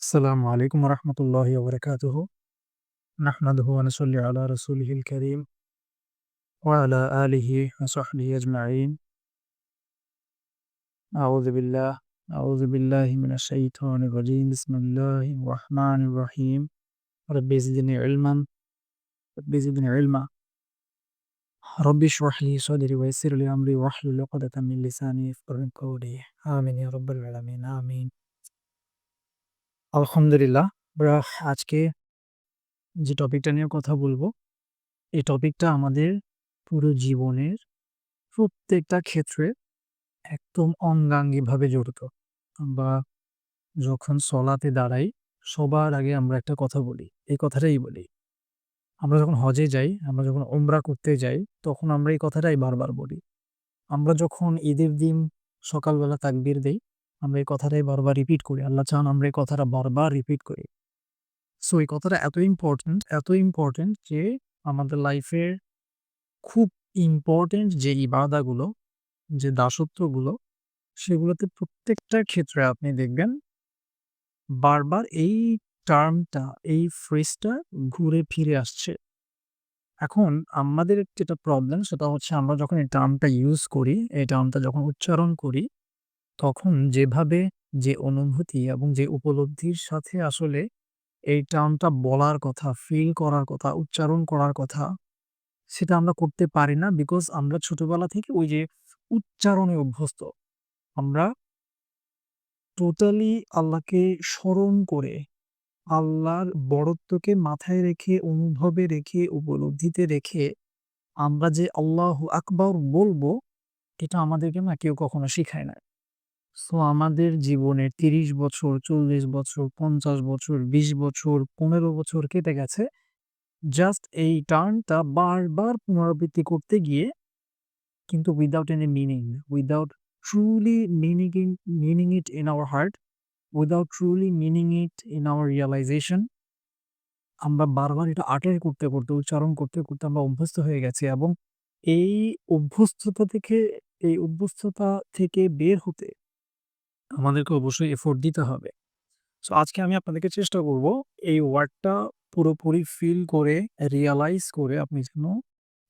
السلام عليكم ورحمة الله وبركاته. نحمده ونصلي على رسوله الكريم وعلى آله وصحبه أجمعين. أعوذ بالله أعوذ بالله من الشيطان الرجيم. بسم الله الرحمن الرحيم. رب زدني علما رب زدني علما. رب اشرح لي صدري ويسر لي أمري واحلل عقدة من لساني يفقهوا قولي. آمين يا رب العالمين آمين. আলহামদুলিল্লাহ। আমরা আজকে যে টপিকটা নিয়ে কথা বলব, এই টপিকটা আমাদের পুরো জীবনের প্রত্যেকটা ক্ষেত্রে একদম অঙ্গাঙ্গিভাবে জড়িত। আমরা যখন সলাতে দাঁড়াই, সবার আগে আমরা একটা কথা বলি, এই কথাটাই বলি। আমরা যখন হজে যাই, আমরা যখন ওমরা করতে যাই, তখন আমরা এই কথাটাই বারবার বলি। আমরা যখন ঈদের দিন সকালবেলা তাকবির দেই আমরা এই কথাটাই বারবার রিপিট করি। আল্লাহ চান আমরা এই কথাটা বারবার রিপিট করি। সো এই কথাটা এত ইম্পর্টেন্ট এত ইম্পর্টেন্ট যে আমাদের লাইফের খুব ইম্পর্টেন্ট যে ইবাদাগুলো, যে দাসত্বগুলো, সেগুলোতে প্রত্যেকটা ক্ষেত্রে আপনি দেখবেন বারবার এই টার্মটা এই ফ্রেজটা ঘুরে ফিরে আসছে। এখন আমাদের যেটা প্রবলেম সেটা হচ্ছে আমরা যখন এই টার্মটা ইউজ করি, এই টার্মটা যখন উচ্চারণ করি তখন যেভাবে যে অনুভূতি এবং যে উপলব্ধির সাথে আসলে এই টার্মটা বলার কথা ফিল করার কথা, উচ্চারণ করার কথা, সেটা আমরা করতে পারি না বিকজ আমরা ছোটবেলা থেকে ওই যে উচ্চারণে অভ্যস্ত। আমরা টোটালি আল্লাহকে স্মরণ করে, আল্লাহর বড়ত্বকে মাথায় রেখে, অনুভবে রেখে, উপলব্ধিতে রেখে আমরা যে আল্লাহ আকবর বলব, এটা আমাদেরকে না কেউ কখনো শিখায় না। সো আমাদের জীবনের তিরিশ বছর, চল্লিশ বছর, পঞ্চাশ বছর, বিশ বছর, পনেরো বছর কেটে গেছে। জাস্ট এই টার্নটা বারবার পুনরাবৃত্তি করতে গিয়ে কিন্তু without any meaning without truly meaning meaning it in our heart without truly meaning it in our realization আমরা বারবার এটা আটাই করতে করতে, উচ্চারণ করতে করতে আমরা অভ্যস্ত হয়ে গেছি এবং এই অভ্যস্ততা থেকে, এই অভ্যস্ততা থেকে বের হতে আমাদেরকে অবশ্যই এফোর্ট দিতে হবে। সো আজকে আমি আপনাদেরকে চেষ্টা করব এই ওয়ার্ডটা পুরোপুরি ফিল করে রিয়ালাইজ করে আপনি যেন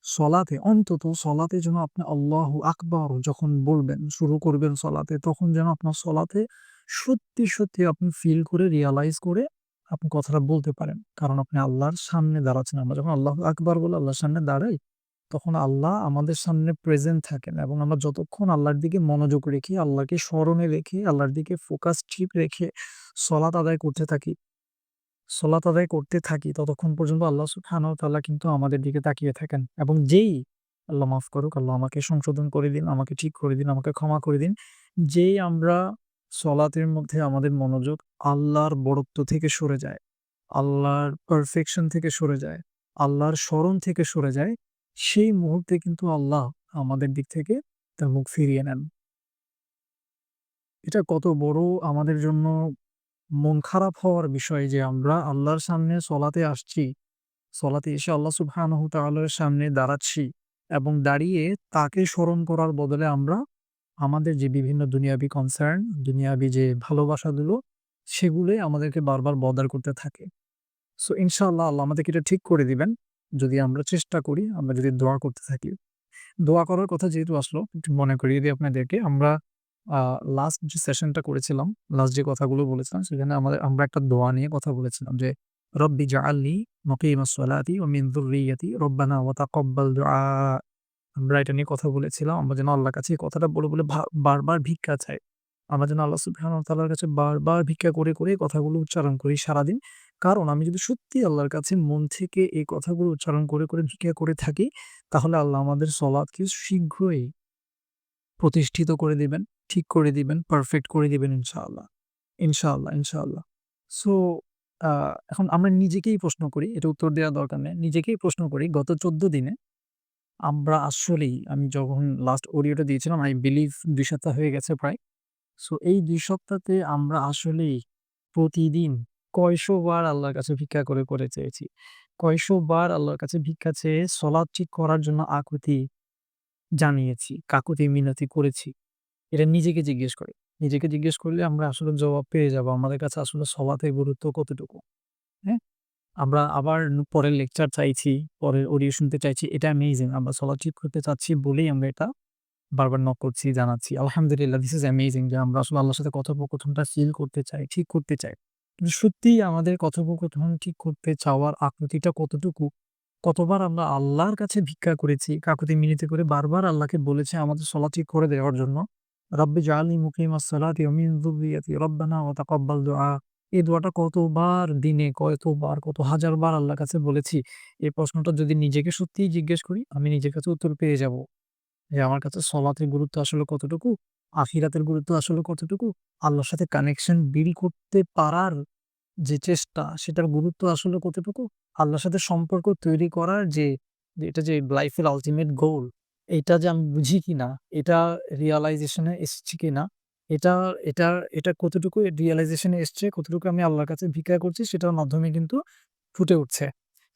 সলাতে, অন্তত সলাতে যেন আপনি আল্লাহ আকবর যখন বলবেন, শুরু করবেন সলাতে, তখন যেন আপনার সলাতে সত্যি সত্যি আপনি ফিল করে রিয়ালাইজ করে আপনি কথাটা বলতে পারেন। কারণ আপনি আল্লাহর সামনে দাঁড়াচ্ছেন। আমরা যখন আল্লাহ আকবর বলে, আল্লাহর সামনে দাঁড়াই তখন আল্লাহ আমাদের সামনে প্রেজেন্ট থাকেন এবং আমরা যতক্ষণ আল্লাহর দিকে মনোযোগ রেখে, আল্লাহকে স্মরণে রেখে, আল্লাহর দিকে ফোকাস ঠিক রেখে সলাত আদায় করতে থাকি সলাত আদায় করতে থাকি, ততক্ষণ পর্যন্ত আল্লাহ সুবহানাহু ওয়া তাআলা কিন্তু আমাদের দিকে তাকিয়ে থাকেন এবং যেই, আল্লাহ মাফ করুক, আল্লাহ আমাকে সংশোধন করে দিন, আমাকে ঠিক করে দিন, আমাকে ক্ষমা করে দিন, যেই আমরা সলাতের মধ্যে আমাদের মনোযোগ আল্লাহর বড়ত্ব থেকে সরে যায়, আল্লাহর পারফেকশন থেকে সরে যায়, আল্লাহর স্মরণ থেকে সরে যায় সেই মুহূর্তে কিন্তু আল্লাহ আমাদের দিক থেকে তার মুখ ফিরিয়ে নেন। এটা কত বড় আমাদের জন্য মন খারাপ হওয়ার বিষয় যে আমরা আল্লাহর সামনে সলাতে আসছি, সলাতে এসে আল্লাহ সুবহানাহু তাআলার সামনে দাঁড়াচ্ছি এবং দাঁড়িয়ে তাকে স্মরণ করার বদলে আমরা আমাদের যে বিভিন্ন দুনিয়াবি কনসার্ন দুনিয়াবি যে ভালোবাসাগুলো, সেগুলোই আমাদেরকে বারবার বদার করতে থাকে। সো ইনশাআল্লাহ আল্লাহ আমাদেরকে এটা ঠিক করে দিবেন। যদি আমরা চেষ্টা করি, আমরা যদি দোয়া করতে থাকি। দোয়া করার কথা যেহেতু আসলো, একটু মনে করিয়ে দিই আপনাদেরকে। আমরা লাস্ট যে সেশনটা করেছিলাম লাস্ট যে কথাগুলো বলেছিলাম, সেখানে আমাদের, আমরা একটা দোয়া নিয়ে কথা বলেছিলাম যে, রব্বি জাআলনি মুকিমাস সালাতি ওয়া মিন যুররিয়াতি রব্বানা ওয়া তাকাব্বাল দুআ। আমরা এটা নিয়ে কথা বলেছিলাম। আমরা যেন আল্লাহর কাছে এই কথাটা বলে বলে বারবার ভিক্ষা চাই। আমরা যেন আল্লাহ সুবহানাহু ওয়া তাআলার কাছে বারবার ভিক্ষা করে করে কথাগুলো উচ্চারণ করি সারাদিন। কারণ আমি যদি সত্যি আল্লাহর কাছে মন থেকে এই কথাগুলো উচ্চারণ করে করে ভিক্ষা করে থাকি, তাহলে আল্লাহ আমাদের সলাৎকে শীঘ্রই প্রতিষ্ঠিত করে দিবেন, ঠিক করে দিবেন পারফেক্ট করে দিবেন ইনশাআল্লাহ। ইনশাআল্লাহ ইনশাআল্লাহ। সো এখন আমরা নিজেকেই প্রশ্ন করি, এটা উত্তর দেওয়ার দরকার নেই। নিজেকেই প্রশ্ন করি, গত চোদ্দ দিনে আমরা আসলেই, আমি যখন লাস্ট অডিওটা দিয়েছিলাম আই বিলিভ দুই সপ্তাহ হয়ে গেছে প্রায়। সো এই দুই সপ্তাহতে আমরা আসলেই প্রতিদিন কয়শো বার আল্লাহর কাছে ভিক্ষা করে করে চেয়েছি কয়শো বার আল্লাহর কাছে ভিক্ষা চেয়ে সলাদ ঠিক করার জন্য আকুতি জানিয়েছি কাকুতি মিনতি করেছি এটা নিজেকে জিজ্ঞেস করে নিজেকে জিজ্ঞেস করলে আমরা আসলে জবাব পেয়ে যাব। আমাদের কাছে আসলে সলাতের গুরুত্ব কতটুকু। হ্যাঁ? আমরা আবার পরের লেকচার চাইছি, পরের অডিও শুনতে চাইছি। এটা অ্যামেজিং। আমরা সলাৎ ঠিক করতে চাচ্ছি বলেই আমরা এটা বারবার নক করছি, জানাচ্ছি। আলহামদুলিল্লাহ দিস ইস অ্যামেজিং যে আমরা আসলে আল্লাহর সাথে কথোপকথনটা ফিল করতে চাই, ঠিক করতে চাই। সত্যিই আমাদের কথোপকথন ঠিক করতে চাওয়ার আকৃতিটা কতটুকু? কতবার আমরা আল্লাহর কাছে ভিক্ষা করেছি, কাকুতি মিনতি করে বারবার আল্লাহকে বলেছে আমাদের সলাৎ ঠিক করে দেওয়ার জন্য। রব্বি জাআলনি মুকিম সালাতি ওয়া মিন যুররিয়াতি রব্বানা ওয়া তাকাব্বাল দুআ। এই দোয়াটা কতবার দিনে, কতবার, কত হাজার বার আল্লাহর কাছে বলেছি। এই প্রশ্নটা যদি নিজেকে সত্যিই জিজ্ঞেস করি, আমি নিজের কাছে উত্তর পেয়ে যাব। যে আমার কাছে সলাতের গুরুত্ব আসলে কতটুকু, আখিরাতের গুরুত্ব আসলে কতটুকু, আল্লাহর সাথে কানেকশন বিল্ড করতে পারার যে চেষ্টা, সেটার গুরুত্ব আসলে কতটুকু, আল্লাহর সাথে সম্পর্ক তৈরি করার যে, এটা যে লাইফের আলটিমেট গোল, এটা যে আমি বুঝি কিনা, এটা রিয়ালাইজেশন এসেছি কিনা, এটা এটা এটা কতটুকু রিয়ালাইজেশন এসছে, কতটুকু আমি আল্লাহর কাছে ভিক্ষা করছি সেটার মাধ্যমে কিন্তু ফুটে উঠছে।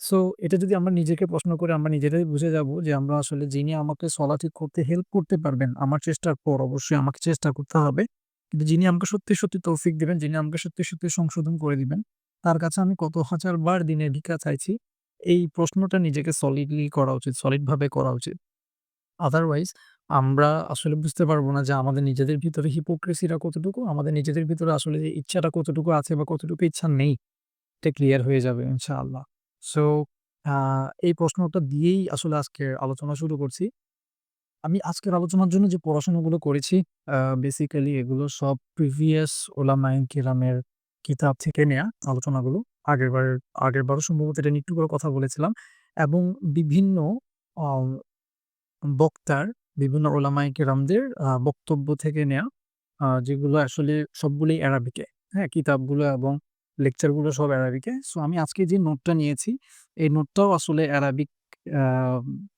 সো এটা যদি আমরা নিজেকে প্রশ্ন করে আমরা নিজেরাই বুঝে যাব যে আমরা আসলে যিনি আমাকে সলাৎ ঠিক করতে হেল্প করতে পারবেন, আমার চেষ্টার পর অবশ্যই আমাকে চেষ্টা করতে হবে। কিন্তু যিনি আমাকে সত্যি, সত্যি তৌফিক দিবেন, যিনি আমাকে সত্যি, সত্যি সংশোধন করে দিবেন, তার কাছে আমি কত হাজার বার দিনে ভিক্ষা চাইছি, এই প্রশ্নটা নিজেকে সলিডলি করা উচিত, সলিড ভাবে করা উচিত। আদারওয়াইজ আমরা আসলে বুঝতে পারব না যে আমাদের নিজেদের ভিতরে হিপোক্রিসিটা কতটুকু, আমাদের নিজেদের ভিতরে আসলে যে ইচ্ছাটা কতটুকু আছে বা কতটুকু ইচ্ছা নেই, এটা ক্লিয়ার হয়ে যাবে ইনশাআল্লাহ। সো এই প্রশ্নটা দিয়েই আসলে আজকের আলোচনা শুরু করছি। আমি আজকের আলোচনার জন্য যে পড়াশোনাগুলো করেছি বেসিক্যালি এগুলো সব প্রিভিয়াস ওলামায়ে কেরামের কিতাব থেকে নেয়া আলোচনাগুলো। আগেরবার আগেরবারও সম্ভবত এটা নিয়ে একটু করে কথা বলেছিলাম এবং বিভিন্ন বক্তার, বিভিন্ন ওলামায়ে কেরামদের বক্তব্য থেকে নেয়া যেগুলো আসলে সবগুলোই অ্যারাবিকে, হ্যাঁ? কিতাবগুলো এবং লেকচারগুলো সব অ্যারাবিকে। সো আমি আজকে যে নোটটা নিয়েছি, এই নোটটাও আসলে অ্যারাবিক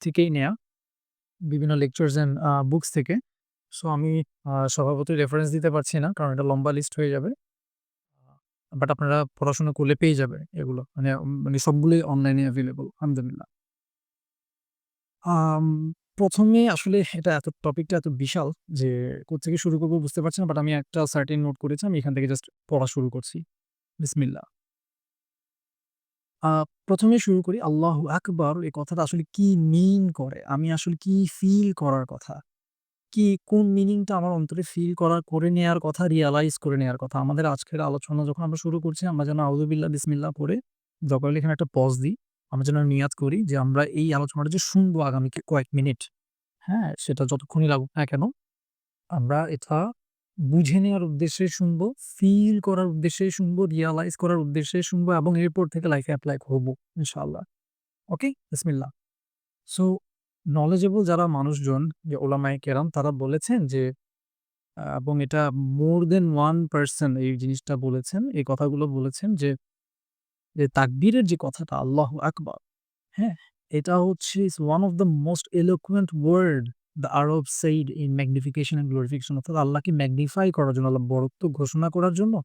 থেকেই নেয়া। বিভিন্ন লেকচার্স অ্যান্ড বুকস থেকে। সো আমি স্বভাবতই রেফারেন্স দিতে পারছি না। কারণ এটা লম্বা লিস্ট হয়ে যাবে। বাট আপনারা পড়াশোনা করলে পেয়ে যাবে এগুলো। মানে মানে সবগুলোই অনলাইনে অ্যাভেলেবল আলহামদুলিল্লাহ। ১ম আসলে এটা এত টপিকটা এত বিশাল যে কোত্থেকে শুরু করব বুঝতে পারছি না। বাট আমি একটা সার্টেন নোট করেছি। আমি এখান থেকে জাস্ট পড়া শুরু করছি। বিসমিল্লাহ। আ ১ম শুরু করি আল্লাহ আকবার এই কথাটা আসলে কি মিন করে? আমি আসলে কি ফিল করার কথা? কি কোন মিনিংটা আমার অন্তরে ফিল করার করে নেয়ার কথা, রিয়ালাইজ করে নেয়ার কথা। আমাদের আজকের আলোচনা যখন আমরা শুরু করছি আমরা যেন আউযুবিল্লাহ বিসমিল্লাহ পড়ে দরকার এখানে একটা পজ দিই। আমরা যেন নিয়াত করি যে আমরা এই আলোচনাটা যে শুনব আগামী কয়েক মিনিট, হ্যাঁ? সেটা যতক্ষণই লাগুক না কেন, আমরা এটা বুঝে নেওয়ার উদ্দেশ্যে শুনব, ফিল করার উদ্দেশ্যে শুনব, রিয়ালাইজ করার উদ্দেশ্যে শুনব এবং এরপর থেকে লাইফে অ্যাপ্লাই করব ইনশাআল্লাহ। ওকে? বিসমিল্লাহ। সো নলেজেবল যারা মানুষজন যে ওলামায়ে কেরাম তারা বলেছেন যে এবং এটা মোর দেন ওয়ান পারসন এই জিনিসটা বলেছেন, এই কথাগুলো বলেছেন যে, যে তাকবীরের যে কথাটা আল্লাহ আকবার, হ্যাঁ? এটা হচ্ছে is one of the most eloquent word the Arab said in magnification and glorification অর্থাৎ আল্লাহকে ম্যাগনিফাই করার জন্য, আল্লাহর বড়ত্ব ঘোষণা করার জন্য,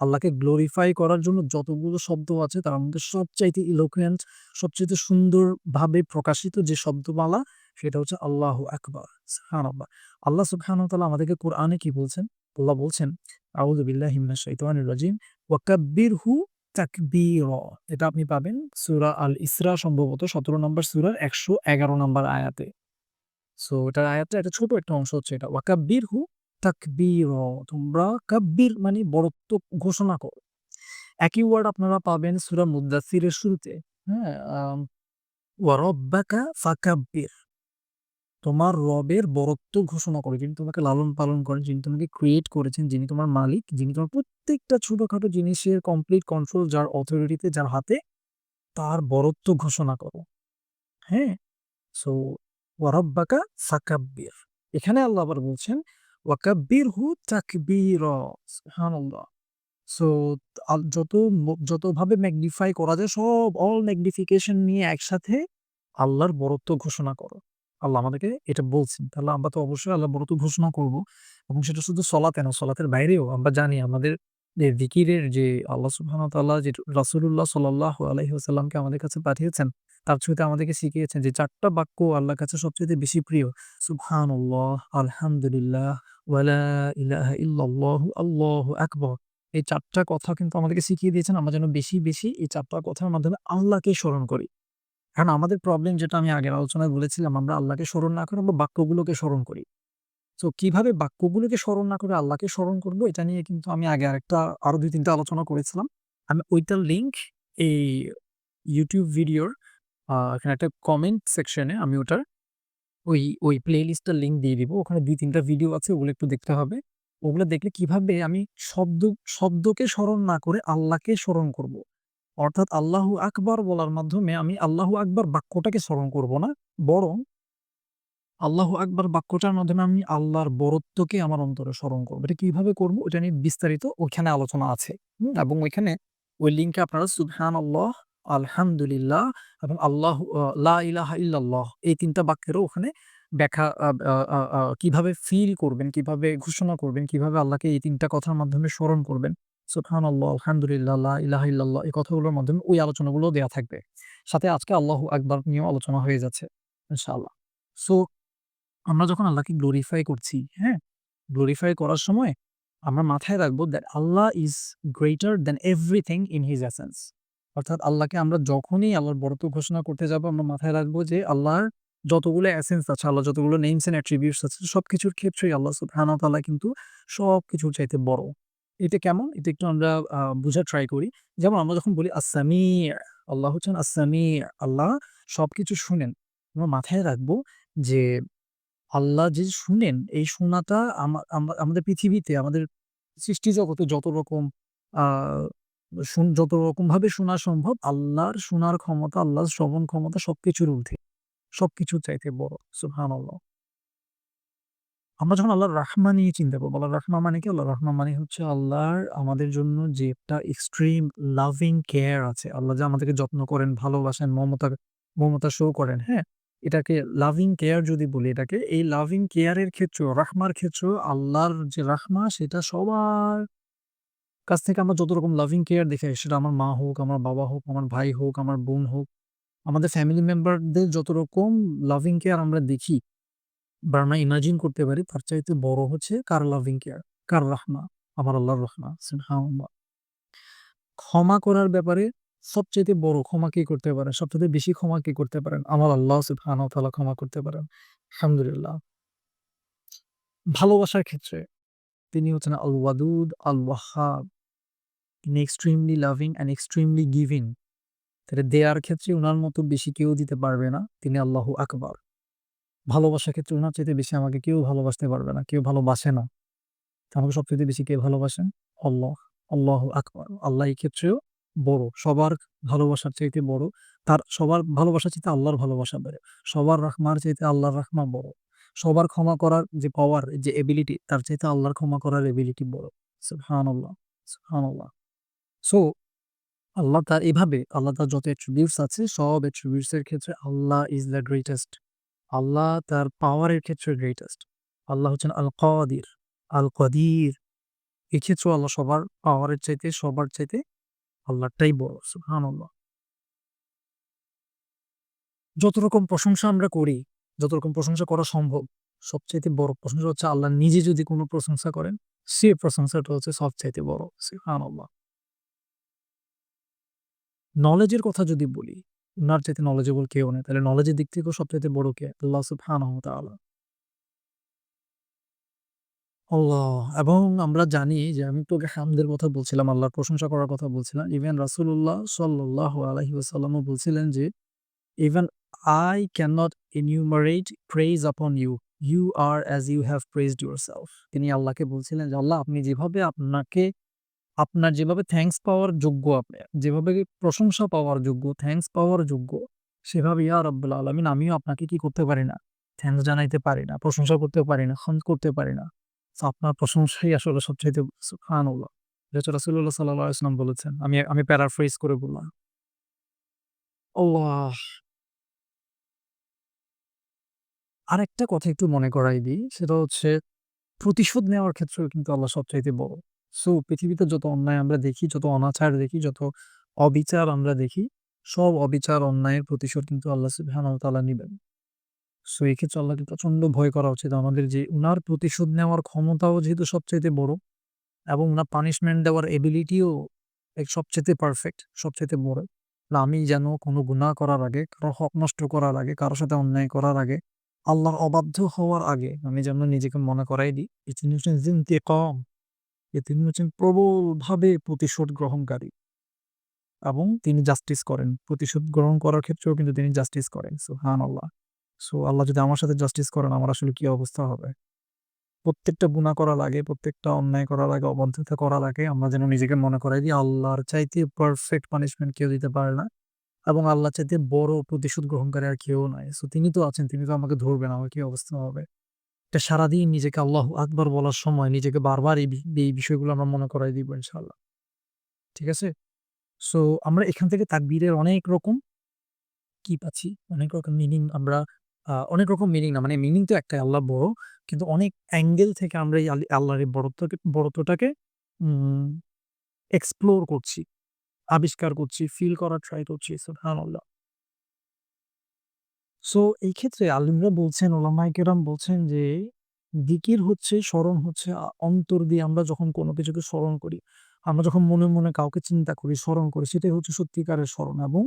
আল্লাহকে গ্লোরিফাই করার জন্য যতগুলো শব্দ আছে তার মধ্যে সবচাইতে eloquent সবচাইতে সুন্দরভাবে প্রকাশিত যে শব্দমালা সেটা হচ্ছে আল্লাহু আকবার। সুবহানাল্লাহ। আল্লাহ সুবহানাহু ওয়া তাআলা আমাদেরকে কোরআনে কি বলছেন? আল্লাহ বলছেন, আউযু বিল্লাহি মিনাশ শাইতানির রাজিম ওয়া কাব্বিরহু তাকবীরা। এটা আপনি পাবেন সূরা আল ইসরা সম্ভবত ১৭ নম্বর সুরার একশো এগারো নম্বর আয়াতে। সো এটার আয়াতের একটা ছোট একটা অংশ হচ্ছে এটা। ওয়া কাব্বিরহু তাকবীরা। তোমরা কাব্বির মানে বড়ত্ব ঘোষণা করো। একই ওয়ার্ড আপনারা পাবেন সূরা মুদ্দাসসিরের শুরুতে, হ্যাঁ? ফাকাব্বির। তোমার রবের বড়ত্ব ঘোষণা করো। যিনি তোমাকে লালন-পালন করেন, যিনি তোমাকে ক্রিয়েট করেছেন, যিনি তোমার মালিক, যিনি তোমার প্রত্যেকটা ছোটখাটো জিনিসের কমপ্লিট কন্ট্রোল যার অথরিটিতে যার হাতে, তার বড়ত্ব ঘোষণা করো। হ্যাঁ? সো ওয়া রব্বাকা ফাকাব্বির। এখানে আল্লাহ আবার বলছেন ওয়া হু তাকবীরা। সো যত যতভাবে ম্যাগনিফাই করা যায় সব অল ম্যাগনিফিকেশন নিয়ে একসাথে আল্লাহর বরত্ব ঘোষণা করো। আল্লাহ আমাদেরকে এটা বলছেন। তাহলে আমরা তো অবশ্যই আল্লাহ বড়ত্ব ঘোষণা করব এবং সেটা শুধু সলাতে না, সলাতের বাইরেও আমরা জানি আমাদের যে যিকিরের যে আল্লাহ ওয়া তাআলা যে রাসূলুল্লাহ সাল্লাল্লাহু আলাইহি ওয়াসাল্লামকে আমাদের কাছে পাঠিয়েছেন, তার ছুঁতে আমাদেরকে শিখিয়েছেন যে চারটা বাক্য আল্লাহর কাছে সবচাইতে বেশি প্রিয়। সুবহানাল্লাহ, আলহামদুলিল্লাহ, আল্লাহু আকবার। এই চারটা কথা কিন্তু আমাদেরকে শিখিয়ে দিয়েছেন আমরা যেন বেশি, বেশি এই চারটা কথার মাধ্যমে আল্লাহকে স্মরণ করি। কারণ আমাদের প্রবলেম যেটা আমি আগের আলোচনায় বলেছিলাম আমরা আল্লাহকে স্মরণ না করে আমরা বাক্যগুলোকে স্মরণ করি। তো কীভাবে বাক্যগুলোকে স্মরণ না করে আল্লাহকে স্মরণ করব এটা নিয়ে কিন্তু আমি আগে আরেকটা আরও ২-৩ টা আলোচনা করেছিলাম। আমি ওইটার লিঙ্ক এই ইউটিউব ভিডিওর এখানে একটা কমেন্ট সেকশনে আমি ওটার ওই, ওই প্লেলিস্টের লিঙ্ক দিয়ে দিব। ওখানে দুই তিনটা ভিডিও আছে ওগুলো একটু দেখতে হবে। ওগুলো দেখলে কীভাবে আমি শব্দ শব্দকে স্মরণ না করে আল্লাহকে স্মরণ করব। অর্থাৎ আল্লাহু আকবার বলার মাধ্যমে আমি আল্লাহু আকবার বাক্যটাকে স্মরণ করব না। বরং আল্লাহু আকবার বাক্যটার মাধ্যমে আমি আল্লাহর বরত্বকে আমার অন্তরে স্মরণ করব। এটা কীভাবে করব ওইটা নিয়ে বিস্তারিত ওইখানে আলোচনা আছে। এবং ওইখানে ওই লিঙ্কে আপনারা সুবহানাল্লাহ, আলহামদুলিল্লাহ এবং আল্লাহু লা ইলাহা ইল্লাল্লাহ এই তিনটা বাক্যেরও ওখানে ব্যাখ্যা কীভাবে ফিল করবেন, কীভাবে ঘোষণা করবেন, কীভাবে আল্লাহকে এই তিনটা কথার মাধ্যমে স্মরণ করবেন। সুবহানাল্লাহ, আলহামদুলিল্লাহ, লা ইলাহা ইল্লাল্লাহ এই কথাগুলোর মাধ্যমে ওই আলোচনাগুলো দেয়া থাকবে। সাথে আজকে আল্লাহ আকবার নিয়েও আলোচনা হয়ে যাচ্ছে ইনশাআল্লাহ। সো আমরা যখন আল্লাহকে গ্লোরিফাই করছি, হ্যাঁ? গ্লোরিফাই করার সময় আমরা মাথায় রাখব that Allah is greater than everything in his essence. অর্থাৎ আল্লাহকে আমরা যখনই আল্লাহর বরত্ব ঘোষণা করতে যাব আমরা মাথায় রাখব যে আল্লাহর যতগুলো অ্যাসেন্স আছে, আল্লাহ যতগুলো নেমস অ্যান্ড অ্যাট্রিবিউটস আছে সবকিছুর ক্ষেত্রেই আল্লাহ সুবহানাহু তাআলা কিন্তু সবকিছুর চাইতে বড়। এটা কেমন? এটা একটু আমরা বুঝার ট্রাই করি। যেমন আমরা যখন বলি আস-সামি' আল্লাহ হচ্ছেন আস-সামি' আল্লাহ সবকিছু শুনেন। আমরা মাথায় রাখব যে আল্লাহ যে শুনেন এই শোনাটা আমা আমা আমাদের পৃথিবীতে আমাদের সৃষ্টি জগতে যত রকম যত রকমভাবে শোনা সম্ভব আল্লাহর শোনার ক্ষমতা, আল্লাহর শ্রবণ ক্ষমতা সবকিছুর ঊর্ধ্বে। সবকিছুর চাইতে বড়। সুবহানাল্লাহ। আমরা যখন আল্লাহর রাহমা নিয়ে চিন্তা করব আল্লাহ রাহমা মানে কি? আল্লাহ রাহমা মানে হচ্ছে আল্লাহর আমাদের জন্য যে একটা এক্সট্রিম লাভিং কেয়ার আছে। আল্লাহ যে আমাদেরকে যত্ন করেন, ভালোবাসেন, মমতা মমতা শো করেন, হ্যাঁ? এটাকে লাভিং কেয়ার যদি বলি এটাকে, এই লাভিং কেয়ার এর ক্ষেত্রেও রাহমার ক্ষেত্রেও আল্লাহর যে রাহমা সেটা সবার কাছ থেকে আমরা যত রকম লাভিং কেয়ার দেখে সেটা আমার মা হোক, আমার বাবা হোক, আমার ভাই হোক, আমার বোন হোক, আমাদের ফ্যামিলি মেম্বারদের যত রকম লাভিং কেয়ার আমরা দেখি বা আমরা ইমাজিন করতে পারি তার চাইতে বড় হচ্ছে কার লাভিং কেয়ার, কার রাহমা, আমার আল্লাহর রাহমা। ক্ষমা করার ব্যাপারে সবচাইতে বড় ক্ষমা কে করতে পারে? সবচাইতে বেশি ক্ষমা কে করতে পারেন? আমার আল্লাহ সুবহানাহু ক্ষমা করতে পারেন। আলহামদুলিল্লাহ। ভালোবাসার ক্ষেত্রে তিনি হচ্ছেন আল ওয়াদুদ, আল ওয়াহ্হাব। তিনি extremely loving and extremely giving. তাহলে দেয়ার ক্ষেত্রে ওনার মতো বেশি কেউ দিতে পারবে না। তিনি আল্লাহু আকবার। ভালোবাসার ক্ষেত্রে ওনার চাইতে বেশি আমাকে কেউ ভালোবাসতে পারবে না। কেউ ভালোবাসে না। আমাকে সবচাইতে বেশি কে ভালোবাসেন? আল্লাহ। আল্লাহ আকবার। আল্লাহ এই ক্ষেত্রেও বড়। সবার ভালোবাসার চাইতে বড়। তার সবার ভালোবাসার চাইতে আল্লাহর ভালোবাসা বেড়ে সবার রাহমার চাইতে আল্লাহর রাহমা বড়। সবার ক্ষমা করার যে পাওয়ার, যে এবিলিটি তার চাইতে আল্লাহর ক্ষমা করার এবিলিটি বড়। সো আল্লাহ তার এভাবে আল্লাহ তার যত অ্যাট্রিবিউটস আছে সব অ্যাট্রিবিউটস এর ক্ষেত্রে আল্লাহ ইজ দ্য গ্রেটেস্ট। আল্লাহ তার পাওয়ারের ক্ষেত্রে গ্রেটেস্ট। আল্লাহ হচ্ছেন আল কাদির, আল কদির। এক্ষেত্রেও আল্লাহ সবার পাওয়ারের চাইতে সবার চাইতে আল্লাহটাই বড়। সুবহানাল্লাহ। যত রকম প্রশংসা আমরা করি, যত রকম প্রশংসা করা সম্ভব, সবচাইতে বড় প্রশংসা হচ্ছে আল্লাহ নিজে যদি কোনো প্রশংসা করেন, সে প্রশংসাটা হচ্ছে সবচাইতে বড়। সুবহানাল্লাহ। নলেজের কথা যদি বলি, উনার চাইতে নলেজেবল কেউ নেই। তাহলে নলেজের দিক থেকেও সবচাইতে বড় কে? আল্লাহ ওয়া আল্লাহ এবং আমরা জানি যে আমি তোকে হামদের কথা বলছিলাম, আল্লাহর প্রশংসা করার কথা বলছিলাম। ইভেন রাসূলুল্লাহ সাল্লাল্লাহু আলাইহি ওয়াসাল্লামও বলছিলেন যে, "Even I cannot enumerate praise upon you. You are as you have praised yourself." তিনি আল্লাহকে বলছিলেন যে, "আল্লাহ আপনি যেভাবে আপনাকে আপনার যেভাবে থ্যাংকস পাওয়ার যোগ্য আপনি, যেভাবে প্রশংসা পাওয়ার যোগ্য, থ্যাংকস পাওয়ার যোগ্য, সেভাবে ইয়া রাব্বুল আলামিন আমিও আপনাকে কি করতে পারি না? থ্যাংকস জানাইতে পারি না, প্রশংসা করতে পারি না, হামদ করতে পারি না। আপনার প্রশংসাই আসলে সবচাইতে সুবহানাল্লাহ। যেটা রাসূলুল্লাহ সাল্লাল্লাহু আলাইহি ওয়াসাল্লাম বলেছেন। আমি আমি প্যারাফ্রেজ করে বললাম। আল্লাহ! আরেকটা কথা একটু মনে করাই দিই। সেটা হচ্ছে প্রতিশোধ নেওয়ার ক্ষেত্রেও কিন্তু আল্লাহ সবচাইতে বড়। সো পৃথিবীতে যত অন্যায় আমরা দেখি, যত অনাচার দেখি, যত অবিচার আমরা দেখি, সব অবিচার অন্যায়ের প্রতিশোধ কিন্তু আল্লাহ তাআলা নিবেন। সো এই ক্ষেত্রে আল্লাহকে প্রচণ্ড ভয় করা উচিত আমাদের যে উনার প্রতিশোধ নেওয়ার ক্ষমতাও যেহেতু সবচাইতে বড় এবং উনার পানিশমেন্ট দেওয়ার এবিলিটিও এক সবচাইতে পারফেক্ট, সবচাইতে বড়। আমি যেন কোনো গুনাহ করার আগে, কারও হক নষ্ট করার আগে, কারোর সাথে অন্যায় করার আগে, আল্লাহর অবাধ্য হওয়ার আগে আমি যেন নিজেকে মনে করাই দিই তিনি হচ্ছেন ইন্তেকাম যে তিনি হচ্ছেন প্রবলভাবে প্রতিশোধ গ্রহণকারী। এবং তিনি জাস্টিস করেন। প্রতিশোধ গ্রহণ করার ক্ষেত্রেও কিন্তু তিনি জাস্টিস করেন। সুবহানাল্লাহ। সো আল্লাহ যদি আমার সাথে জাস্টিস করেন আমার আসলে কি অবস্থা হবে? প্রত্যেকটা গুনাহ করার লাগে প্রত্যেকটা অন্যায় করার আগে, অবাধ্যতা করা লাগে আমরা যেন নিজেকে মনে করাই দিই আল্লাহর চাইতে পারফেক্ট পানিশমেন্ট কেউ দিতে পারে না। এবং আল্লাহর চাইতে বড় প্রতিশোধ গ্রহণকারী আর কেউ নাই। সো তিনি তো আছেন, তিনি তো আমাকে ধরবেন, আমার কি অবস্থা হবে? এটা সারাদিন নিজেকে আল্লাহ আকবার বলার সময় নিজেকে বারবার এই বিষয়গুলো আমরা মনে করাই দিব ইনশাল্লাহ ঠিক আছে? সো আমরা এখান থেকে তাকবীরের অনেক রকম কি পাচ্ছি? অনেক রকম মিনিং আমরা অনেক রকম মিনিং না মানে মিনিং তো একটাই আল্লাহ বড়। কিন্তু অনেক অ্যাঙ্গেল থেকে আমরা এই আলি আল্লাহর এই বড়ত্বকে বড়ত্বটাকে এক্সপ্লোর করছি, আবিষ্কার করছি, ফিল করার ট্রাই করছি। সুবহানাল্লাহ। সো এই ক্ষেত্রে আলিমরা বলছেন, ওলামায়ে কেরাম বলছেন যে জিকির হচ্ছে, স্মরণ হচ্ছে অন্তর দিয়ে আমরা যখন কোনো কিছুকে স্মরণ করি, আমরা যখন মনে, মনে কাউকে চিন্তা করি, স্মরণ করি সেটাই হচ্ছে সত্যিকারের স্মরণ এবং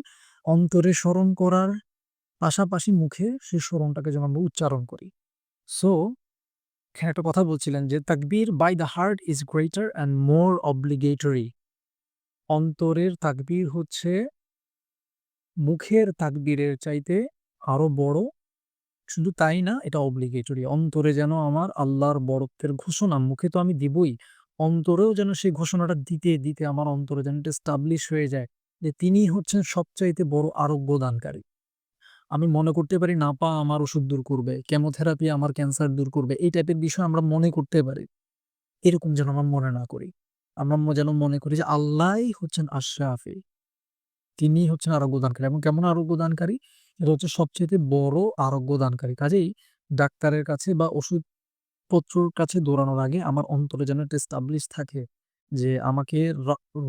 অন্তরে স্মরণ করার পাশাপাশি মুখে সেই স্মরণটাকে যেন আমরা উচ্চারণ করি। সো এখানে একটা কথা বলছিলেন যে তাকবীর by the heart is greater and more obligatory. অন্তরের তাকবীর হচ্ছে মুখের তাকবীরের চাইতে আরও বড়। শুধু তাই না এটা অব্লিগেটরি। অন্তরে যেন আমার আল্লাহর বড়ত্বের ঘোষণা মুখে তো আমি দিবই। অন্তরেও যেন সেই ঘোষণাটা দিতে, দিতে আমার অন্তরে যেন এটা এস্টাবলিশ হয়ে যায় যে তিনিই হচ্ছেন সবচাইতে বড় আরোগ্য দানকারী। আমি মনে করতে পারি না পা আমার ওষুধ দূর করবে, কেমোথেরাপি আমার ক্যান্সার দূর করবে। এই টাইপের বিষয় আমরা মনে করতে পারি। এরকম যেন আমরা মনে না করি। আমরা যেন মনে করি যে আল্লাহই হচ্ছেন আশ-শাফি। তিনিই হচ্ছেন আরোগ্য দানকারী এবং কেমন আরোগ্য দানকারী? এটা হচ্ছে সবচেয়ে বড় আরোগ্য দানকারী। কাজেই ডাক্তারের কাছে বা ওষুধপত্রর কাছে দৌড়ানোর আগে আমার অন্তরে যেন এটা এস্টাবলিশ থাকে যে আমাকে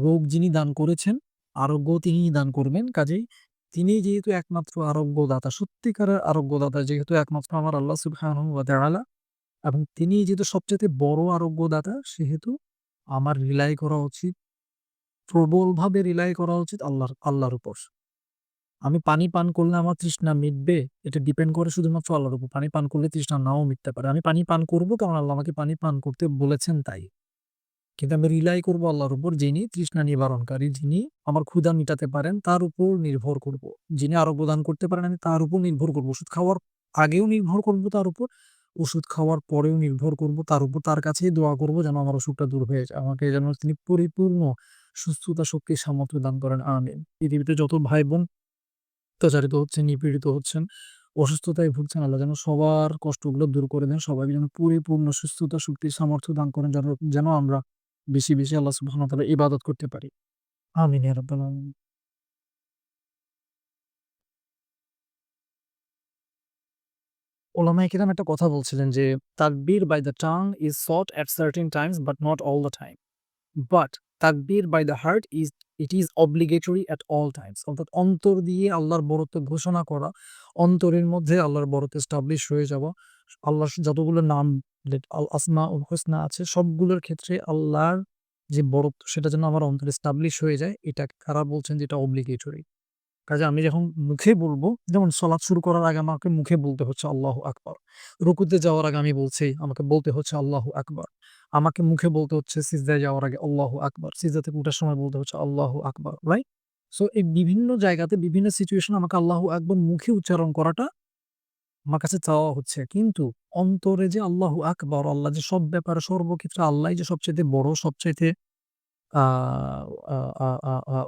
রোগ যিনি দান করেছেন, আরোগ্য তিনিই দান করবেন। কাজেই তিনিই যেহেতু একমাত্র আরোগ্যদাতা, সত্যিকারের আরোগ্যদাতা যেহেতু একমাত্র আমার আল্লাহ তাআলা এবং তিনিই যেহেতু সবচাইতে বড় আরোগ্যদাতা সেহেতু আমার রিলাই করা উচিত প্রবলভাবে রিলাই করা উচিত আল্লাহর আল্লাহর উপর। আমি পানি পান করলে আমার তৃষ্ণা মিটবে, এটা ডিপেন্ড করে শুধুমাত্র আল্লাহর উপর। পানি পান করলে তৃষ্ণা নাও মিটতে পারে। আমি পানি পান করব কারণ আল্লাহ আমাকে পানি পান করতে বলেছেন তাই। কিন্তু আমি রিলাই করব আল্লাহর উপর যিনি তৃষ্ণা নিবারণকারী, যিনি আমার ক্ষুধা মিটাতে পারেন তার উপর নির্ভর করব। যিনি আরোগ্য দান করতে পারেন আমি তার উপর নির্ভর করব। ওষুধ খাওয়ার আগেও নির্ভর করব তার উপর, ওষুধ খাওয়ার পরেও নির্ভর করব তার উপর। তার কাছেই দোয়া করব যেন আমার অসুখটা দূর হয়ে যায়। আমাকে যেন তিনি পরিপূর্ণ সুস্থতা, শক্তি, সামর্থ্য দান করেন। আমিন। পৃথিবীতে যত ভাই-বোন অত্যাচারিত হচ্ছেন, নিপীড়িত হচ্ছেন, অসুস্থতায় ভুগছেন আল্লাহ যেন সবার কষ্টগুলো দূর করে দেন। সবাইকে যেন পরিপূর্ণ সুস্থতা, শক্তি, সামর্থ্য দান করেন যেন যেন আমরা বেশি, বেশি আল্লাহ ওয়া ইবাদত করতে পারি। আমিন ওলামায়ে কেরাম একটা কথা বলছিলেন যে তাকবীর by the tongue is sought at certain times but not all the time but তাকবীর by the heart is it is obligatory at all times অর্থাৎ অন্তর দিয়ে আল্লাহর বড়ত্ব ঘোষণা করা, অন্তরের মধ্যে আল্লাহর বড়ত্ব এস্টাবলিশ হয়ে যাওয়া, আল্লাহর যতগুলো নাম আল আসমাউল হুসনা আছে সবগুলোর ক্ষেত্রে আল্লাহর যে বড়ত্ব সেটা যেন আমার অন্তরে এস্টাবলিশ হয়ে যায় এটা কারা বলছেন যে এটা obligatory. কাজে আমি যখন মুখে বলব যেমন সলাৎ শুরু করার আগে আমাকে মুখে বলতে হচ্ছে আল্লাহু আকবর রুকুতে যাওয়ার আগে আমি বলছি আমাকে বলতে হচ্ছে আল্লাহু আকবর আমাকে মুখে বলতে হচ্ছে সিজদায় যাওয়ার আগে আল্লাহু আকবর সিজদা থেকে উঠার সময় বলতে হচ্ছে আল্লাহু আকবর রাইট? সো এই বিভিন্ন জায়গাতে বিভিন্ন সিচুয়েশন আমাকে আল্লাহু আকবার মুখে উচ্চারণ করাটা আমার কাছে চাওয়া হচ্ছে। কিন্তু অন্তরে যে আল্লাহ আকবর আল্লাহ যে সব ব্যাপারে সর্বক্ষেত্রে আল্লাহই যে সবচাইতে বড়, সবচাইতে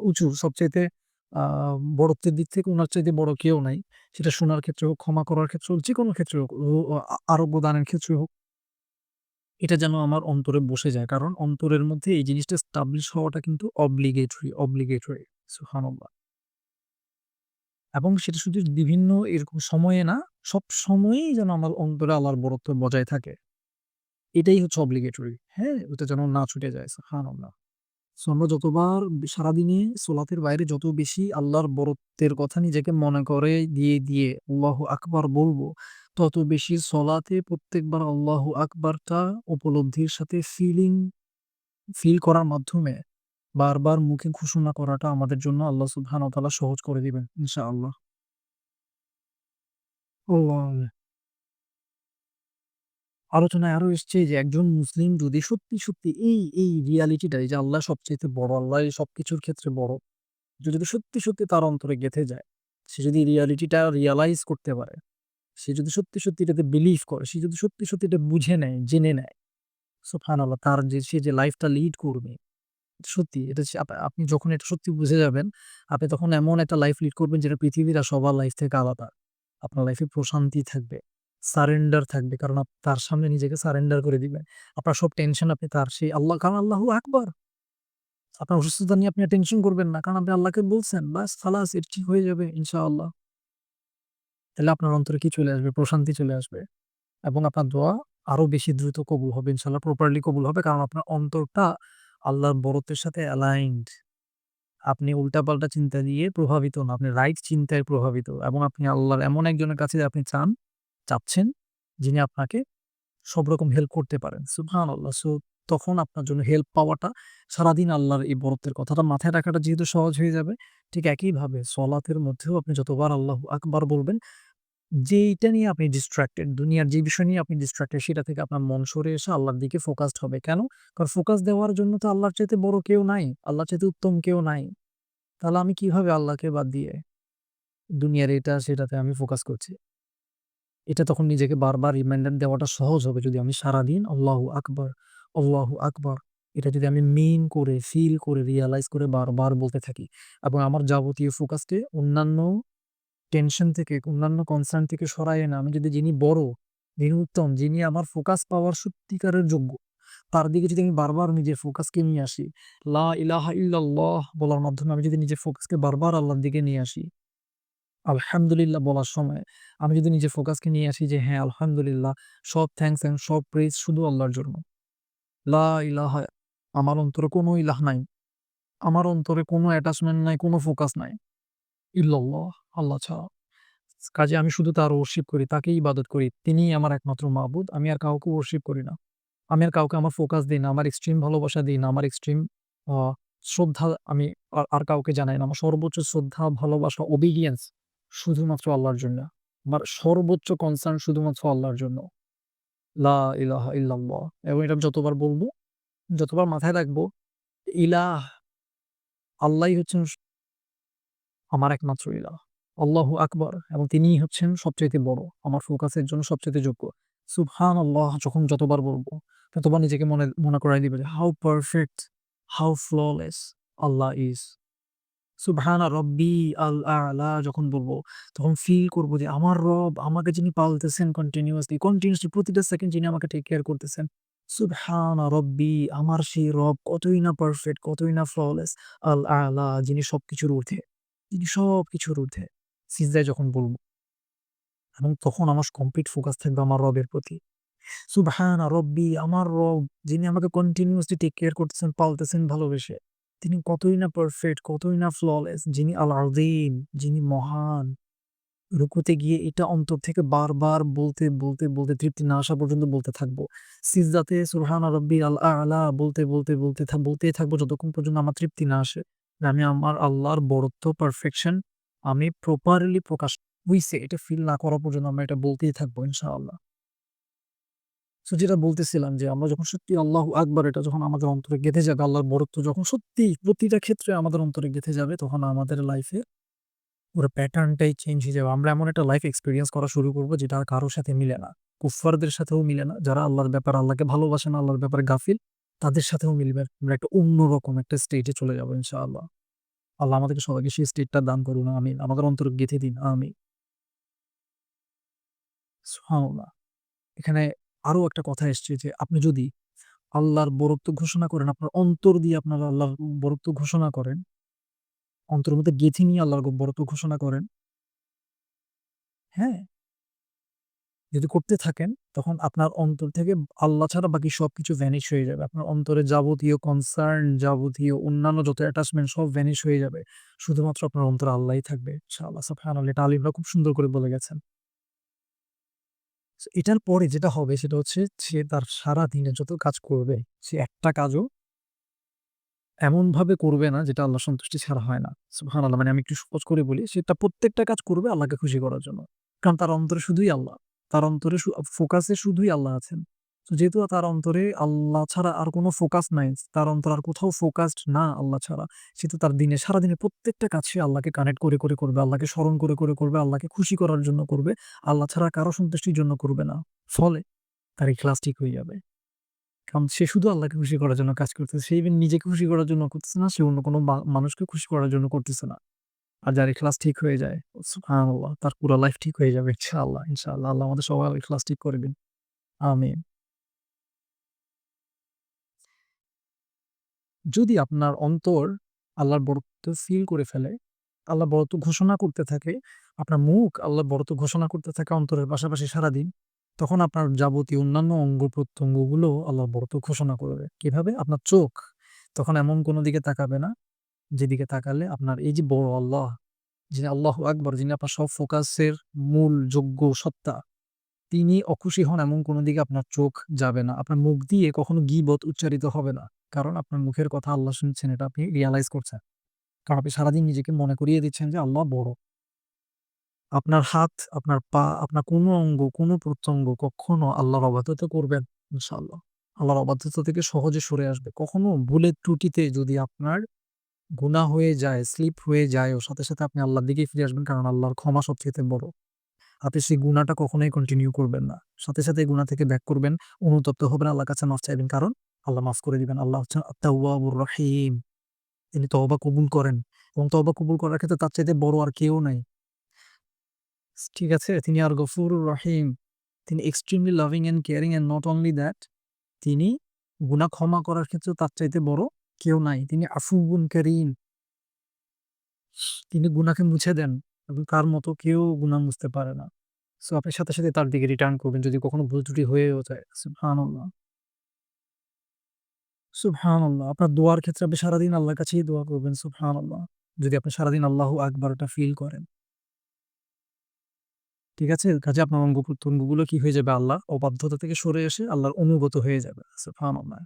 উঁচু, সবচাইতে বড়ত্বের দিক থেকে উনার চাইতে বড় কেউ নাই। সেটা শোনার ক্ষেত্রে হোক, ক্ষমা করার ক্ষেত্রে হোক, যে কোনো ক্ষেত্রে হোক, আরোগ্য দানের ক্ষেত্রে হোক। এটা যেন আমার অন্তরে বসে যায়। কারণ অন্তরের মধ্যে এই জিনিসটা এস্টাবলিশ হওয়াটা কিন্তু obligatory, obligatory. সুবহানাল্লাহ। এবং সেটা শুধু বিভিন্ন এরকম সময়ে না, সব সবসময়ই যেন আমার অন্তরে আল্লাহর বড়ত্ব বজায় থাকে। এটাই হচ্ছে obligatory. হ্যাঁ? ওটা যেন না ছুটে যায়। সুবহানাল্লাহ। আমরা যতবার সারাদিনে সোলাতের বাইরে যত বেশি আল্লাহর বরত্বের কথা নিজেকে মনে করে দিয়ে দিয়ে আল্লাহ আকবার বলব, তত বেশি সলাতে প্রত্যেকবার আল্লাহু আকবারটা উপলব্ধির সাথে ফিলিং ফিল করার মাধ্যমে বারবার মুখে ঘোষণা করাটা আমাদের জন্য আল্লাহ সুবহানাহু ওয়া সহজ করে দিবেন, ইনশাআল্লাহ। আল্লাহ। আলোচনায় আরও এসছে যে একজন মুসলিম যদি সত্যি, সত্যি এই, এই রিয়ালিটিটা এই যে আল্লাহ সবচাইতে বড়, আল্লাহ সবকিছুর ক্ষেত্রে বড়। যদি সত্যি, সত্যি তার অন্তরে গেঁথে যায়, সে যদি রিয়ালিটিটা রিয়ালাইজ করতে পারে, সে যদি সত্যি, সত্যি এটাতে বিলিভ করে, সে যদি সত্যি, সত্যি এটা বুঝে নেয়, জেনে নেয়, সুবহানাল্লাহ তার যে সে যে লাইফটা লিড করবে, সত্যি এটা আপনি যখন এটা সত্যি বুঝে যাবেন, আপনি তখন এমন একটা লাইফ লিড করবেন যেটা পৃথিবীর সবার লাইফ থেকে আলাদা। আপনার লাইফে প্রশান্তি থাকবে, সারেন্ডার থাকবে। কারণ আপ তার সামনে নিজেকে সারেন্ডার করে দিবেন। আপনার সব টেনশন আপনি তার সেই আল্লাহ কারণ আল্লাহু আকবার। আপনার অসুস্থতা নিয়ে আপনি টেনশন করবেন না। কারণ আপনি আল্লাহকে বলছেন, বাস খালাস এটা ঠিক হয়ে যাবে ইনশাআল্লাহ। তাহলে আপনার অন্তরে কি চলে আসবে? প্রশান্তি চলে আসবে। এবং আপনার দোয়া আরও বেশি দ্রুত কবুল হবে ইনশাল্লাহ প্রপারলি কবুল হবে। কারণ আপনার অন্তরটা আল্লাহর বরত্বের সাথে অ্যালাইনড। আপনি উল্টাপাল্টা চিন্তা দিয়ে প্রভাবিত না। আপনি রাইট চিন্তায় প্রভাবিত এবং আপনি আল্লাহর এমন একজনের কাছে আপনি চান, চাচ্ছেন যিনি আপনাকে সব রকম হেল্প করতে পারেন। সুবহানাল্লাহ। সো তখন আপনার জন্য হেল্প পাওয়াটা সারাদিন আল্লাহর এই বরত্বের কথাটা মাথায় রাখাটা যেহেতু সহজ হয়ে যাবে, ঠিক একইভাবে সলাতের মধ্যেও আপনি যতবার আল্লাহ আকবার বলবেন, যেইটা নিয়ে আপনি ডিস্ট্রাক্টেড, দুনিয়ার যে বিষয় নিয়ে আপনি ডিস্ট্রাক্টেড সেটা থেকে আপনার মন সরে এসে আল্লাহর দিকে ফোকাসড হবে। কেন? কারণ ফোকাস দেওয়ার জন্য তো আল্লাহর চাইতে বড় কেউ নাই। আল্লাহর চাইতে উত্তম কেউ নাই। তাহলে আমি কীভাবে আল্লাহকে বাদ দিয়ে দুনিয়ার এটা সেটাতে আমি ফোকাস করছি? এটা তখন নিজেকে বারবার রিমাইন্ডার দেওয়াটা সহজ হবে যদি আমি সারাদিন আল্লাহু আকবার, আল্লাহু আকবার এটা যদি আমি মিন করে, ফিল করে, রিয়ালাইজ করে বারবার বলতে থাকি এবং আমার যাবতীয় ফোকাসকে অন্যান্য টেনশন থেকে, অন্যান্য কনসার্ন থেকে সরায় না। আমি যদি যিনি বড়, যিনি উত্তম, যিনি আমার ফোকাস পাওয়ার সত্যিকারের যোগ্য, তার দিকে যদি আমি বারবার নিজের ফোকাসকে নিয়ে আসি, লা ইলাহা ইল্লাল্লাহ বলার মাধ্যমে আমি যদি নিজের ফোকাসকে বারবার আল্লাহর দিকে নিয়ে আসি আলহামদুলিল্লাহ বলার সময় আমি যদি নিজের ফোকাসকে নিয়ে আসি যে হ্যাঁ, আলহামদুলিল্লাহ সব থ্যাংকস অ্যান্ড সব প্রেইজ শুধু আল্লাহর জন্য। লা ইলাহা আমার অন্তরে কোনো ইলাহ নাই। আমার অন্তরে কোনো অ্যাটাচমেন্ট নাই, কোনো ফোকাস নাই। ইল্লাল্লাহ আল্লাহ ছাড়া। কাজে আমি শুধু তার ওরশিপ করি, তাকেই ইবাদত করি। তিনিই আমার একমাত্র মাবুদ। আমি আর কাউকে ওরশিপ করি না। আমি আর কাউকে আমার ফোকাস দিই না, আমার এক্সট্রিম ভালোবাসা দেই না, আমার এক্সট্রিম শ্রদ্ধা আমি আর আর কাউকে জানাই না। আমার সর্বোচ্চ শ্রদ্ধা, ভালোবাসা, ওবিডিয়েন্স শুধুমাত্র আল্লাহর জন্য। আমার সর্বোচ্চ কনসার্ন শুধুমাত্র আল্লাহর জন্য। লা ইলাহা ইল্লাল্লাহ এবং এটা যতবার বলব যতবার মাথায় রাখব, ইলাহ আল্লাহই হচ্ছেন আমার একমাত্র ইলাহ। আল্লাহ আকবর এবং তিনিই হচ্ছেন সবচাইতে বড়। আমার ফোকাসের জন্য সবচাইতে যোগ্য। সুবহানাল্লাহ যখন যতবার বলব, ততবার নিজেকে মনে মনে করাই দিবে how perfect, how flawless Allah is. সুবহানা রব্বি আল আ'লা যখন বলব, তখন ফিল করব যে আমার রব আমাকে যিনি পালতেছেন কন্টিনিউয়াসলি, কন্টিনিউয়াসলি প্রতিটা সেকেন্ড যিনি আমাকে টেক কেয়ার করতেছেন। সুবহানা রব্বি আমার সেই রব কতই না পারফেক্ট, কতই না ফ্ললেস আল আ'লা যিনি সবকিছুর ঊর্ধ্বে। তিনি সবকিছুর ঊর্ধ্বে। সিজদায় যখন বলব এবং তখন আমার কমপ্লিট ফোকাস থাকবে আমার রবের প্রতি। সুবহানা রব্বি আমার রব যিনি আমাকে কন্টিনিউয়াসলি টেক কেয়ার করতেছেন, পালতেছেন ভালোবেসে। তিনি কতই না পারফেক্ট, কতই না ফ্ললেস, যিনি আল আযীম, যিনি মহান। রুকুতে গিয়ে এটা অন্তর থেকে বারবার বলতে, বলতে, বলতে তৃপ্তি না আসা পর্যন্ত বলতে থাকব। সিজদাতে সুবহানা রব্বি আল আ'লা বলতে, বলতে, বলতে বলতেই থাকব যতক্ষণ পর্যন্ত আমার তৃপ্তি না আসে। আমি আমার আল্লাহর বড়ত্ব, পারফেকশন আমি প্রপারলি প্রকাশ হইছে এটা ফিল না করা পর্যন্ত আমরা এটা বলতেই থাকব ইনশাআল্লাহ। সো যেটা বলতেছিলাম যে আমরা যখন সত্যি আল্লাহ আকবার এটা যখন আমাদের অন্তরে গেঁথে যাবে, আল্লাহর বরত্ব যখন সত্যি প্রতিটা ক্ষেত্রে আমাদের অন্তরে গেঁথে যাবে, তখন আমাদের লাইফে পুরো প্যাটার্নটাই চেঞ্জ হয়ে যাবে। আমরা এমন একটা লাইফ এক্সপিরিয়েন্স করা শুরু করব যেটা আর কারোর সাথে মিলে না। কুফফারদের সাথেও মিলে না। যারা আল্লাহর ব্যাপার আল্লাহকে ভালোবাসে না, আল্লাহর ব্যাপারে গাফিল, তাদের সাথেও মিলবে। আমরা একটা অন্যরকম একটা স্টেজে চলে যাব ইনশাআল্লাহ। আল্লাহ আমাদেরকে সবাইকে সেই স্টেটটা দান করুন। আমি আমাদের অন্তরে গেঁথে দিন। সুবহানাল্লাহ। এখানে আরও একটা কথা এসছে যে আপনি যদি আল্লাহর বরত্ব ঘোষণা করেন, আপনার অন্তর দিয়ে আপনারা আল্লাহর বরত্ব ঘোষণা করেন অন্তরের মধ্যে গেঁথে নিয়ে আল্লাহর বরত্ব ঘোষণা করেন হ্যাঁ? যদি করতে থাকেন তখন আপনার অন্তর থেকে আল্লাহ ছাড়া বাকি সবকিছু ভ্যানিশ হয়ে যাবে। আপনার অন্তরে যাবতীয় কনসার্ন, যাবতীয় অন্যান্য যত অ্যাটাচমেন্ট সব ভ্যানিশ হয়ে যাবে। শুধুমাত্র আপনার অন্তরে আল্লাহই থাকবে। ইনশাআল্লাহ সুবহানাল্লাহ এটা আলিমরা খুব সুন্দর করে বলে গেছেন। এটার পরে যেটা হবে সেটা হচ্ছে সে তার সারা দিনে যত কাজ করবে, সে একটা কাজও এমনভাবে করবে না যেটা আল্লাহ সন্তুষ্টি ছাড়া হয় না। সুবহানাল্লাহ মানে আমি একটু সহজ করে বলি সেটা প্রত্যেকটা কাজ করবে আল্লাহকে খুশি করার জন্য। কারণ তার অন্তরে শুধুই আল্লাহ। তার অন্তরে ফোকাসে শুধুই আল্লাহ আছেন। তো যেহেতু তার অন্তরে আল্লাহ ছাড়া আর কোনো ফোকাস নাই, তার অন্তর আর কোথাও ফোকাসড না আল্লাহ ছাড়া। সেহেতু তার দিনে সারাদিনের প্রত্যেকটা কাজ সে আল্লাহকে কানেক্ট করে, করে করবে। আল্লাহকে স্মরণ করে, করে করবে। আল্লাহকে খুশি করার জন্য করবে। আল্লাহ ছাড়া কারও সন্তুষ্টির জন্য করবে না। ফলে তার ইখলাস ঠিক হয়ে যাবে। কারণ সে শুধু আল্লাহকে খুশি করার জন্য কাজ করতেছে। সে ইভেন নিজেকে খুশি করার জন্য করতেছে না। সে অন্য কোনো মানুষকে খুশি করার জন্য করতেছে না। আর যার ইখলাস ঠিক হয়ে যায়, সুবহানাল্লাহ তার পুরা লাইফ ঠিক হয়ে যাবে ইনশাআল্লাহ, ইনশাআল্লাহ। আল্লাহ আমাদের সবাই ইখলাস ঠিক করে দিন। আমিন। যদি আপনার অন্তর আল্লাহর বড়ত্ব ফিল করে ফেলে, আল্লাহ বড়ত্ব ঘোষণা করতে থাকে, আপনার মুখ আল্লাহ বড়ত্ব ঘোষণা করতে থাকে অন্তরের পাশাপাশি সারাদিন, তখন আপনার যাবতীয় অন্যান্য অঙ্গ-প্রত্যঙ্গগুলো আল্লাহর বড়ত্ব ঘোষণা করবে। কীভাবে? আপনার চোখ তখন এমন কোনো দিকে তাকাবে না, যেদিকে তাকালে আপনার এই যে বড় আল্লাহ, যিনি আল্লাহ আকবর, যিনি আপনার সব ফোকাসের মূল যোগ্য সত্তা, তিনি অখুশি হন এমন কোনো দিকে আপনার চোখ যাবে না। আপনার মুখ দিয়ে কখনো গীবত উচ্চারিত হবে না। কারণ আপনার মুখের কথা আল্লাহ শুনছেন এটা আপনি রিয়ালাইজ করছেন। কারণ আপনি সারাদিন নিজেকে মনে করিয়ে দিচ্ছেন যে আল্লাহ বড়। আপনার হাত, আপনার পা, আপনার কোনো অঙ্গ, কোনো প্রত্যঙ্গ কখনো আল্লাহর অবাধ্যতা করবেন ইনশাআল্লাহ। আল্লাহর অবাধ্যতা থেকে সহজে সরে আসবে। কখনো ভুলের ত্রুটিতে যদি আপনার গুনাহ হয়ে যায়, স্লিপ হয়ে যায় ও সাথে, সাথে আপনি আল্লাহর দিকেই ফিরে আসবেন কারণ আল্লাহর ক্ষমা সবচাইতে বড়। আপনি সেই গুনাহটা কখনোই কন্টিনিউ করবেন না। সাথে, সাথে গুনাহ থেকে ব্যাক করবেন, অনুতপ্ত হবেন, আল্লাহর কাছে মাফ চাইবেন। কারণ আল্লাহ মাফ করে দিবেন। আল্লাহ হচ্ছেন আত-তাওয়াবুর রহিম। তিনি তওবা কবুল করেন এবং তওবা কবুল করার ক্ষেত্রে তার চাইতে বড় আর কেউ নাই। ঠিক আছে? তিনি আর গফুরুর রহিম। তিনি extremely loving and caring and not only that তিনি গুনাহ ক্ষমা করার ক্ষেত্রেও তার চাইতে বড় কেউ নাই। তিনি আফুউন কারীম। তিনি গুনাহকে মুছে দেন এবং তার মতো কেউ গুনাহ মুছতে পারে না। সো আপনি সাথে, সাথে তার দিকে রিটার্ন করবেন যদি কখনো ভুল ত্রুটি হয়েও যায়। সুবহানাল্লাহ। সুবহানাল্লাহ। আপনার দোয়ার ক্ষেত্রে আপনি সারাদিন আল্লাহর কাছেই দোয়া করবেন। সুবহানাল্লাহ। যদি আপনি সারাদিন আল্লাহু ফিল করেন। ঠিক আছে? কাজে আপনার অঙ্গ-প্রত্যঙ্গগুলো কি হয়ে যাবে? আল্লাহর অবাধ্যতা থেকে সরে এসে আল্লাহর অনুগত হয়ে যাবে। সুবহানাল্লাহ।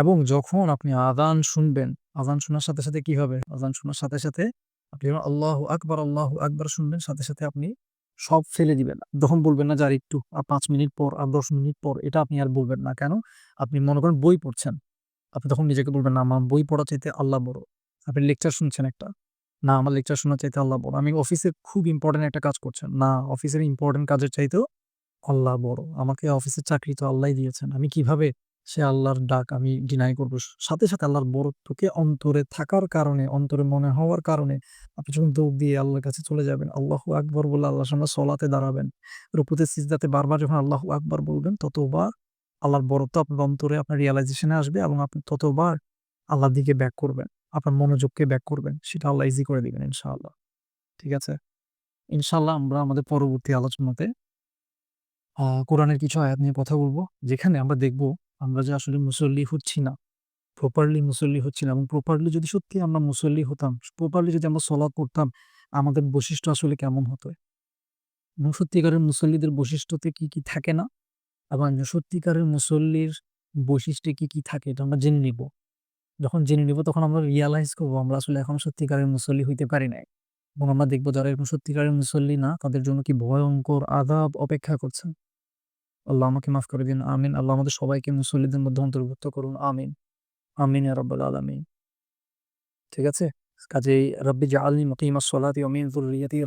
এবং যখন আপনি আযান শুনবেন, আযান শোনার সাথে, সাথে কি হবে? আযান শোনার সাথে, সাথে আপনি আল্লাহু আকবার, আল্লাহু আকবার শুনবেন সাথে, সাথে আপনি সব ফেলে দিবেন। তখন বলবেন না যার একটু আর পাঁচ মিনিট পর আর ১০ মিনিট পর, এটা আপনি আর বলবেন না। কেন? আপনি মনে করেন বই পড়ছেন। আপনি তখন নিজেকে বলবেন, না আমার বই পড়া চাইতে আল্লাহ বড়। আপনি লেকচার শুনছেন একটা। না, আমার লেকচার শোনা চাইতে আল্লাহ বড়। আমি অফিসে খুব ইম্পর্টেন্ট একটা কাজ করছেন। না অফিসের ইম্পর্টেন্ট কাজের চাইতেও আল্লাহ বড়। আমাকে অফিসের চাকরি তো আল্লাহই দিয়েছেন। আমি কীভাবে সে আল্লাহর ডাক আমি ডিনাই করব? সাথে, সাথে আল্লাহর বরত্বকে অন্তরে থাকার কারণে, অন্তরে মনে হওয়ার কারণে আপনি যখন দৌড় দিয়ে আল্লাহর কাছে চলে যাবেন, আল্লাহ আকবর বলে আল্লাহর সামনে সলাতে দাঁড়াবেন। রুকুতে সিজদাতে বারবার যখন আল্লাহ আকবর বলবেন ততবার আল্লাহর বড়ত্ব আপনার অন্তরে আপনার রিয়ালাইজেশন আসবে এবং আপনি ততবার আল্লাহর দিকে ব্যাক করবেন। আপনার মনোযোগকে ব্যাক করবেন। সেটা আল্লাহ ইজি করে দিবেন ইনশাআল্লাহ। ঠিক আছে? ইনশাআল্লাহ আমরা আমাদের পরবর্তী আলোচনাতে কোরআনের কিছু আয়াত নিয়ে কথা বলব যেখানে আমরা দেখব আমরা যে আসলে মুসল্লি হচ্ছি না। প্রপারলি মুসল্লি হচ্ছি না এবং প্রপারলি যদি সত্যি আমরা মুসল্লি হতাম, প্রপারলি যদি আমরা সলাত পড়তাম, আমাদের বৈশিষ্ট্য আসলে কেমন হতো? এবং সত্যিকারের মুসল্লিদের বৈশিষ্ট্যতে কি, কি থাকে না? এবং সত্যিকারের মুসল্লির বৈশিষ্ট্যে কি, কি থাকে এটা আমরা জেনে নিব। যখন জেনে নিব তখন আমরা রিয়ালাইজ করব আমরা আসলে এখন সত্যিকারের মুসল্লি হইতে পারি নাই। এবং আমরা দেখব যারা এরকম সত্যিকারের মুসল্লি না তাদের জন্য কি ভয়ঙ্কর আযাব অপেক্ষা করছে। আল্লাহ আমাকে মাফ করে দিন। আমিন। আল্লাহ আমাদের সবাইকে মুসল্লিদের মধ্যে অন্তর্ভুক্ত করুন। আমিন। আমিন রাব্বাল আলামিন। ঠিক আছে? কাজেই রাব্বি জাআলনি মুকিমাস সলাতি ওয়া মিন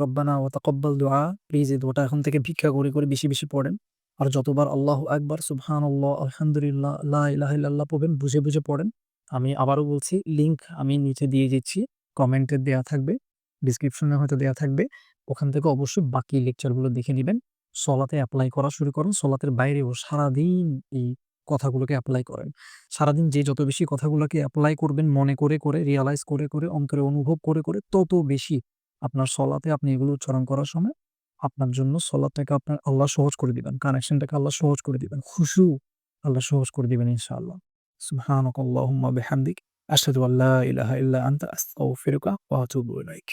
রব্বানা ওয়া তাকাব্বাল দুআ। প্লিজ এই দোয়াটা এখন থেকে ভিক্ষা করে, করে বেশি, বেশি পড়েন। আর যতবার আল্লাহ আল্লাহু আকবার, সুবহানাল্লাহ, আলহামদুলিল্লাহ, লা ইলাহা ইল্লাল্লাহ পড়বেন বুঝে, বুঝে পড়েন। আমি আবারও বলছি লিংক আমি নিচে দিয়ে দিচ্ছি। কমেন্টে দেয়া থাকবে। ডেসক্রিপশনে হয়তো দেয়া থাকবে। ওখান থেকে অবশ্যই বাকি লেকচারগুলো দেখে নিবেন। সলাতে অ্যাপ্লাই করা শুরু করেন সলাতের বাইরেও সারাদিন এই কথাগুলোকে অ্যাপ্লাই করেন। সারাদিন যে যত বেশি কথাগুলোকে অ্যাপ্লাই করবেন মনে করে, করে রিয়ালাইজ করে, করে অন্তরে অনুভব করে, করে তত বেশি আপনার সলাতে আপনি এগুলো উচ্চারণ করার সময় আপনার জন্য সলাতটাকে আপনার আল্লাহ সহজ করে দিবেন। কানেকশনটাকে আল্লাহ সহজ করে দিবেন। খুশু আল্লাহ সহজ করে দিবেন ইনশাআল্লাহ। সুবহানাকাল্লাহুম্মা বিহামদিক আশহাদু আল্লা ইলাহা ইল্লা আনতা আস্তাগফিরুকা ওয়া আতুবু ইলাইক।